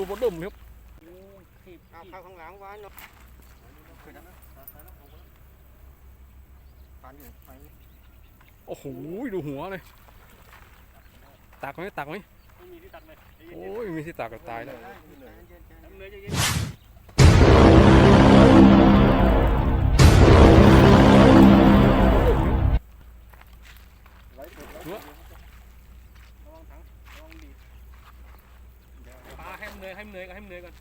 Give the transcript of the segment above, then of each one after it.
ตัวบดเริ่มครับเอาเข้าข้างหลังไว้เนาะขึ้นนะปานอยู่ไปโอ้โหดูหัวเลยตักไหมตักไหมไม่มีที่ตัดเลยใจเย็นโอ้ยมีที่ตักก็ตายแล้วๆทำเลยใจเย็นไว้สุด หัว ระวังถังระวังดีดปลาให้มัน เหนื่อยให้มันเหนื่อยก่อนให้มันเหนื่อยก่อน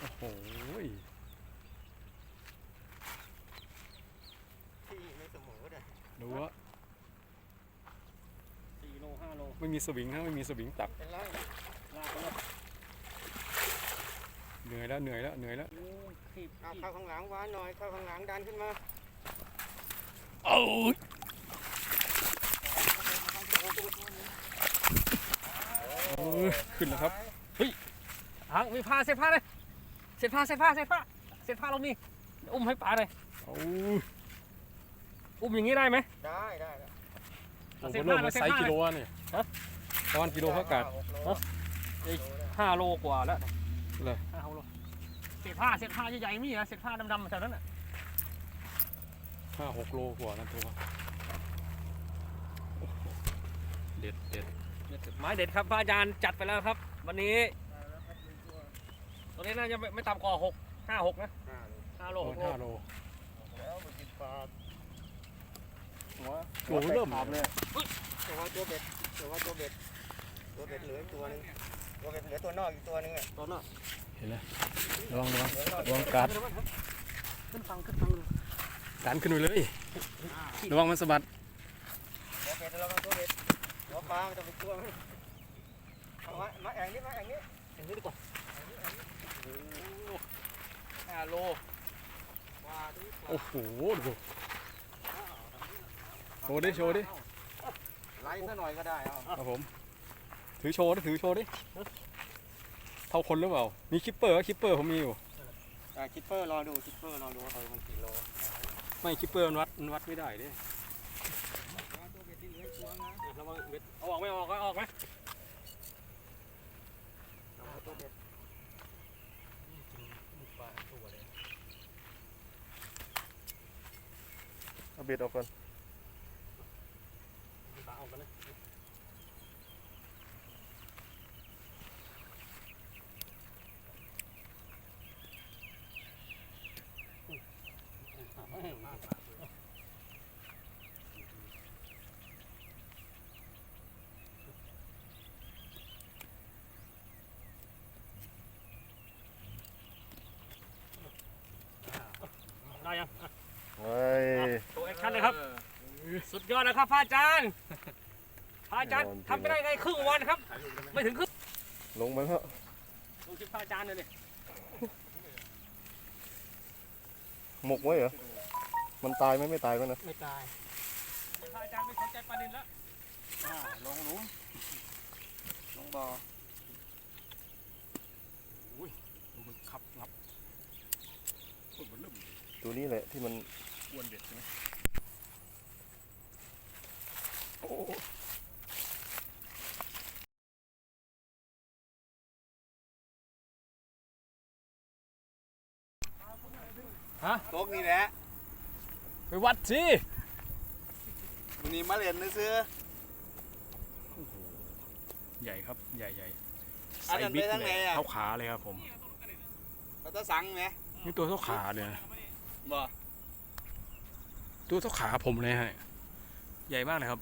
โอ้โหที่ไม่เสมอเลยดูว่าสี่โลห้าโลไม่มีสวิงฮะไม่มีสวิงตักเป็นไรลากไปเลยเหนื่อยแล้วเหนื่อยแล้วเหนื่อยแล้วโอ้ยขีบเอาขีบเข้าข้างหลังไว้หน่อยเข้าข้างหลังดันขึ้นมาโอ้ยโอ้ยขึ้นแล้วครับ ถังมีผ้าเซ็ตผ้าเลยเซ็ตผ้าเซ็ตผ้าเซ็ตผ้าเซ็ตผ้าลงนี่อุ้มให้ปลาเลยโอ้อุ้มอย่างนี้ได้ไหมได้ได้ได้โหเริ่มมาไซส์กิโลอะนี่ฮะตอนกิโลเขากัดหกโลห้าโลกว่าแล้วเลยห้าโลเศษผ้าเศษผ้าใหญ่ๆมีเหรอเศษผ้าดำๆแถวนั้นน่ะห้าหกโลกว่านั่นตัวโอ้โหเด็ดเด็ดไม้เด็ดครับพระอาจารย์จัดไปแล้วครับ วันนี้ ตัวนี้น่าจะไม่ไม่ต่ำกว่าหกห้าหกนะห้าโลห้าโลโอ้หกโลห้าโลแล้วไปกินปลาหัวโอ้โหเริ่มขอบเลยตัวว่าตัวเบ็ดตัวว่าตัวเบ็ดตัวเบ็ดเหลืออีกตัวหนึงตัวเบ็ดเหลือตัวนอกอีกตัวหนึงอะตัวนอกเห็นแล้วระวังระวังเหลือนอกระวังกัดขึ้นฟังขึ้นฟังดูดันขึ้นไปเลยระวังมันสะบัดตัวเบ็ดเราตัวเบ็ดหัวปลามันจะเป็นตัวมั้ยเอามามาแองนี่มาแองนี่อย่างนี้ดีกว่าห้า โลว่าดิโอ้โหดูโชว์ดิโชว์ดิไล่ซะหน่อยก็ได้เอาครับผม ถือโชว์ดิถือโชว์ดิเท่าคนหรือเปล่า มีคิปเปอร์ก็คิปเปอร์ผมมีอยู่อ่าคิปเปอร์รอดูคิปเปอร์รอดูว่าเออมันกี่โลไม่คิปเปอร์มันวัดมันวัดไม่ได้ดิตัวเบ็ดที่เหลืออีกตัวนะระวังเบ็ดเอาออกไหมเอาออกไหมเอาออกไหม เอาตัวเบ็ด เอาเบ็ดออกก่อนปลาออกกันนะได้ยังเฮ้ย ตัวแอคชั่นเลยครับ สุดยอดนะครับพระอาจารย์พระอาจารย์แน่นอนทำไปได้ไงครึ่งวันครับ ไม่ถึงครึ่งลงมาแล้วลงคลิปพระอาจารย์เลยเนี่ยหมกไว้เหรอ มันตายไหมไม่ตายก็นะ ไม่ตายพระอาจารย์ไม่สนใจประเด็นแล้วอ่าลงหลุมลงบ่อดูมันขับงับโคตรมันเริ่มตัวนี้แหละที่มันอ้วนเด็ดใช่ไหม โอ้ตกนี่แหละไปวัดสิวันนี้มาเล่นนะซื้อใหญ่ครับ ใหญ่ใหญ่อันนั้นไปทางไหนอะ เท่าขาเลยครับผมเราจะสั่งไหมนี่ตัวเท่าขาเลยนะบ่ตัวเท่าขาผมเลยฮะใหญ่มากเลยครับ